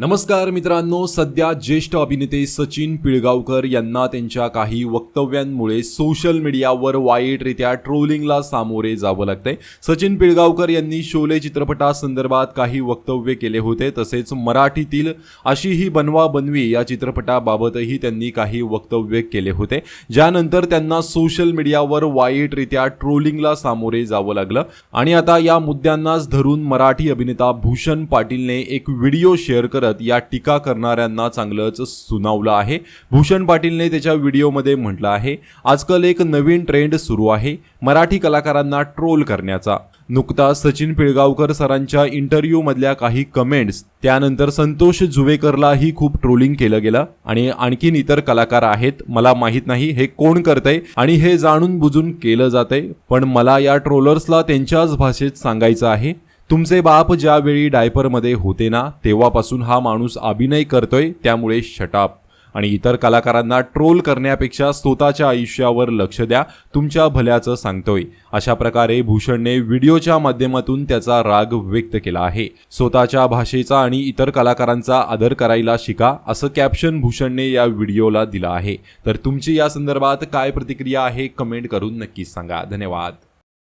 नमस्कार मित्रांनो सध्या ज्येष्ठ अभिनेते सचिन पिळगावकर यांना त्यांच्या काही वक्तव्यांमुळे सोशल मीडियावर वाईटरित्या ट्रोलिंगला सामोरे जावं लागतंय. सचिन पिळगावकर यांनी शोले चित्रपटासंदर्भात काही वक्तव्य केले होते तसेच मराठीतील अशी ही बनवा बनवी या चित्रपटाबाबतही त्यांनी काही वक्तव्य केले होते. ज्यानंतर त्यांना सोशल मीडियावर वाईटरित्या ट्रोलिंगला सामोरे जावं लागलं. आणि आता या मुद्द्यांनाच धरून मराठी अभिनेता भूषण पाटीलने एक व्हिडिओ शेअर करत या टीका करणाऱ्यांना चांगलंच सुनावलं आहे. भूषण पाटीलने त्याच्या व्हिडिओमध्ये म्हटलं आहे आजकाल एक नवीन ट्रेंड सुरू आहे मराठी कलाकारांना ट्रोल करण्याचा. नुकताच सचिन पिळगावकर सरांच्या इंटरव्ह्यूमधल्या काही कमेंट्स त्यानंतर संतोष जुवेकरलाही खूप ट्रोलिंग केलं गेलं. आणि आणखीन इतर कलाकार आहेत मला माहीत नाही हे कोण करतंय आणि हे जाणून बुजून केलं जातंय पण मला या ट्रोलर्सला त्यांच्याच भाषेत सांगायचं आहे. तुमचे बाप ज्यावेळी डायपरमध्ये होते ना तेव्हापासून हा माणूस अभिनय करतोय त्यामुळे शटाप आणि इतर कलाकारांना ट्रोल करण्यापेक्षा स्वतःच्या आयुष्यावर लक्ष द्या तुमच्या भल्याचं सांगतोय. अशा प्रकारे भूषणने व्हिडिओच्या माध्यमातून त्याचा राग व्यक्त केला आहे. स्वतःच्या भाषेचा आणि इतर कलाकारांचा आदर करायला शिका असं कॅप्शन भूषणने या व्हिडिओला दिलं आहे. तर तुमची या संदर्भात काय प्रतिक्रिया आहे कमेंट करून नक्कीच सांगा. धन्यवाद.